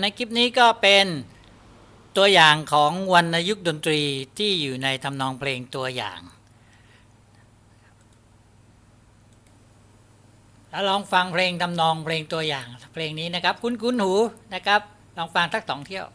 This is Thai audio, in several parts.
ในคลิปนี้ก็เป็นตัวอย่างของวรรณยุกต์ดนตรีที่อยู่ในทำนองเพลงตัวอย่างแล้วลองฟังเพลงทำนองเพลงตัวอย่างเพลงนี้นะครับ คุ้นคุ้นๆหูนะครับ ลองฟังสักสองเที่ยว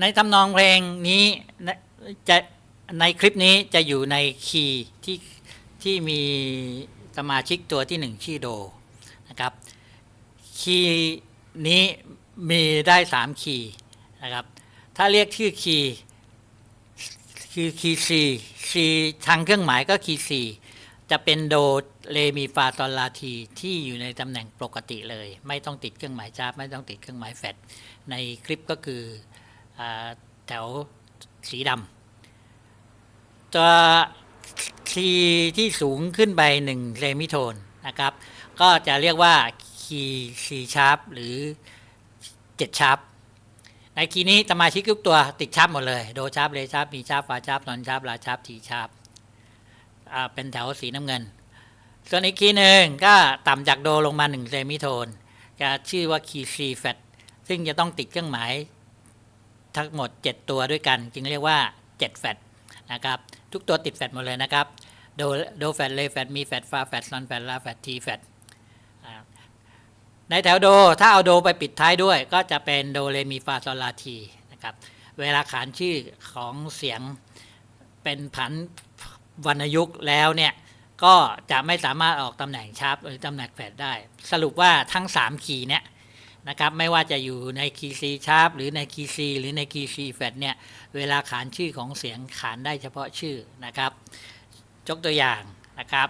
ในทำนองเพลงนี้จะในคลิปนี้จะอยู่ในคีย์ที่ที่มีสมาชิกตัวที่หนึ่งชื่อโดนะครับ คีย์นี้มีได้สามคีย์นะครับ ถ้าเรียกชื่อคีย์คือคีย์ซีซีทางเครื่องหมายก็คีย์ซีจะเป็นโดเรมีฟาตอลลาทีที่อยู่ในตำแหน่งปกติเลย ไม่ต้องติดเครื่องหมายจ้าไม่ต้องติดเครื่องหมายแฟดในคลิปก็คือ แถวสีดำตัวซีที่สูงขึ้นไปหนึ่งเซมิโทนนะครับ ก็จะเรียกว่าคีย์ซีชาร์ปหรือเจ็ดชาร์ปในคีย์นี้สมาชิกทุกตัวติดชาร์ปหมดเลย โดชาร์ปเลชาร์ปมีชาร์ปฟาชาร์ปนอนชาร์ปลาชาร์ปทีชาร์ปเป็นแถวสีน้ำเงิน ส่วนอีกคีย์หนึ่งก็ต่ำจากโดลงมาหนึ่งเซมิโทนจะชื่อว่าคีย์ซีแฟตซึ่งจะต้องติดเครื่องหมาย ทั้งหมด 7 ตัวด้วยกัน จึงเรียกว่า 7 แฟตนะครับ ทุกตัวติดแฟตหมดเลยนะครับโดโดแฟตเลแฟตมีแฟตฟาแฟตซอนแฟตลาแฟตทีแฟตในแถวโดถ้าเอาโดไปปิดท้ายด้วย ก็จะเป็นโดเรมีฟาโซลาทีนะครับเวลาขานชื่อของเสียงเป็นผันวรรณยุกต์แล้วเนี่ยก็จะไม่สามารถออกตำแหน่งชาร์ปหรือตำแหน่งแฟดได้ สรุปว่าทั้ง 3 คีย์เนี่ย นะครับไม่ว่าจะอยู่ในคีย์ซีชาร์ปหรือในคีย์ซีหรือในคีย์ซีแฟดเนี่ยเวลาขานชื่อของเสียงขานได้เฉพาะชื่อนะครับยกตัวอย่างนะครับ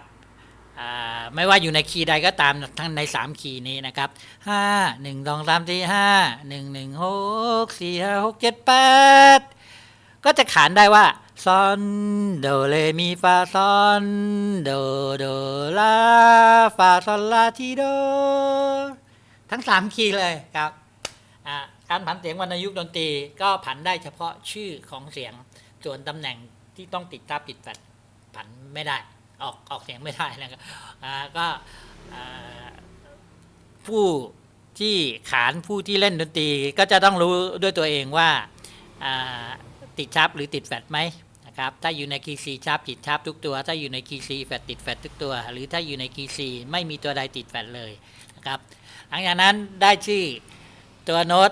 ไม่ว่าอยู่ในคีย์ใดก็ตามทั้งใน 3 คีย์นี้นะครับห้าหนึ่งสองสามสี่ห้าหนึ่งหนึ่งหกสี่ห้าหกเจ็ดแปดก็จะขานได้ว่าซอนโดเรมีฟาซอนโดโดลาฟาซอนลาทีโด ทั้ง3คีย์เลยครับการผันเสียงวรรณยุกต์ดนตรีก็ผันได้เฉพาะชื่อของเสียงส่วนตำแหน่งที่ต้องติดทับติดแฟดผันไม่ได้ออกออกเสียงไม่ได้นะครับก็ผู้ที่ขานผู้ที่เล่นดนตรีก็จะต้องรู้ด้วยตัวเองว่าอ่าติดชับหรือติดแฟดไหม นะครับ ถ้าอยู่ในคีย์ซีชับติดชับทุกตัว ถ้าอยู่ในคีย์ซีแฟดติดแฟดทุกตัว หรือถ้าอยู่ในคีย์ซีไม่มีตัวใดติดแฟดเลยนะครับ หลังจากนั้นได้ชื่อตัวโน้ต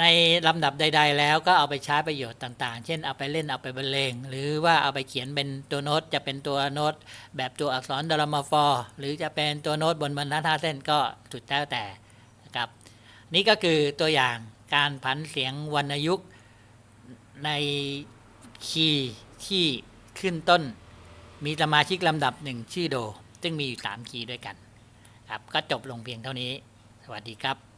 ในลำดับใด ๆ แล้วก็เอาไปใช้ประโยชน์ต่างๆ เช่นเอาไปเล่นเอาไปบรรเลง หรือว่าเอาไปเขียนเป็นตัวโน้ตจะเป็นตัวโน้ตแบบตัวอักษรดอลมาฟอร์หรือจะเป็นตัวโน้ตบนบรรทัดห้าเส้นก็สุดแล้วแต่นะครับนี่ก็คือตัวอย่างการผันเสียงวรรณยุกต์ใน คีย์ที่ขึ้นต้น มีสมาชิกลำดับหนึ่งชื่อโด ซึ่งมีอยู่สามคีย์ด้วยกัน ครับ ก็จบลงเพียงเท่านี้ สวัสดีครับ